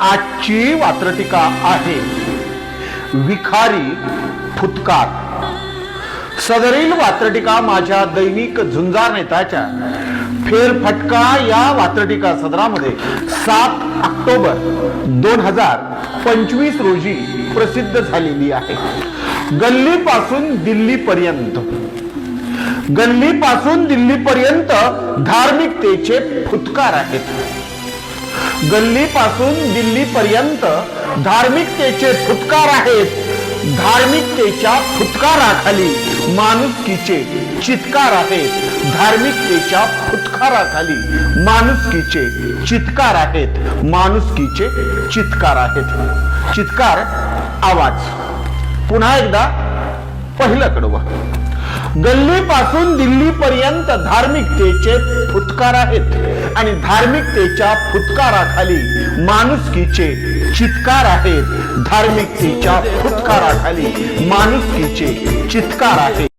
आजची वात्रटिका आहे. विखारी फुतकार सदरील वात्रटिका माझ्या दैनिक झुंजार नेताच्या. फेरफटका या वात्रटिका सदरामध्ये सात ऑक्टोबर दोन हजार पंचवीस रोजी प्रसिद्ध झालेली आहे. गल्लीपासून दिल्लीपर्यंत. गल्लीपासून दिल्लीपर्यंत धार्मिकतेचे फुतकार आहेत. गल्लीपासून दिल्लीपर्यंत धार्मिकतेचे फुटकार आहेत. धार्मिकतेच्या फुटकाराखाली माणुसकीचे चित्कार आहेत. धार्मिकतेच्या फुटकाराखाली माणुसकीचे चित्कार आहेत. माणुसकीचे चित्कार आहेत. चित्कार आवाज. पुन्हा एकदा पहिलं कडवं. गल्लीपासून दिल्लीपर्यंत धार्मिकतेचे फुतकार आहेत. आणि धार्मिकतेच्या फुतकाराखाली माणुसकीचे चित्कार आहेत. धार्मिकतेच्या फुतकाराखाली माणुसकीचे चित्कार आहेत.